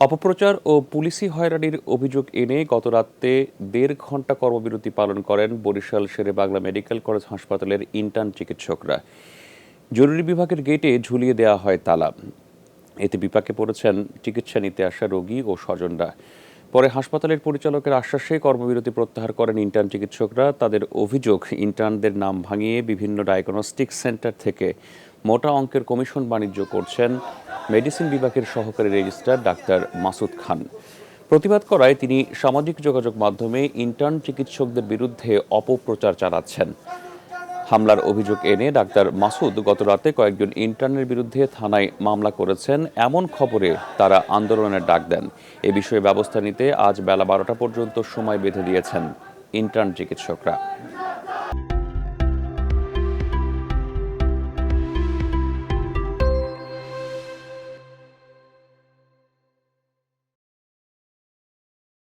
অপপ্রচার ও পুলিশি হয়রানির অভিযোগ এনে গত গতরাতে দেড় ঘণ্টা কর্মবিরতি পালন করেন বরিশাল শেরে বাংলা মেডিকেল কলেজ হাসপাতালের ইন্টার্ন চিকিৎসকরা। জরুরি বিভাগের গেটে ঝুলিয়ে দেওয়া হয় তালা। এতে বিপাকে পড়েছেন চিকিৎসা নিতে আসা রোগী ও স্বজনরা। পরে হাসপাতালের পরিচালকের আশ্বাসে কর্মবিরতি প্রত্যাহার করেন ইন্টার্ন চিকিৎসকরা। তাদের অভিযোগ, ইন্টার্নদের নাম ভাঙিয়ে বিভিন্ন ডায়াগনস্টিক সেন্টার থেকে মোটা অঙ্কের কমিশন বাণিজ্য করছেন মেডিসিন বিভাগের সহকারী রেজিস্ট্রার ডাক্তার মাসুদ খান। প্রতিবাদ করায় তিনি সামাজিক যোগাযোগ মাধ্যমে ইন্টার্ন চিকিৎসকদের বিরুদ্ধে অপপ্রচার চালাচ্ছেন। হামলার অভিযোগ এনে ডাক্তার মাসুদ গতরাতে কয়েকজন ইন্টার্নের বিরুদ্ধে থানায় মামলা করেছেন। এমন খবরে তারা আন্দোলনের ডাক দেন। এ বিষয়ে ব্যবস্থা নিতে আজ বেলা বারোটা পর্যন্ত সময় বেঁধে দিয়েছেন ইন্টার্ন চিকিৎসকরা।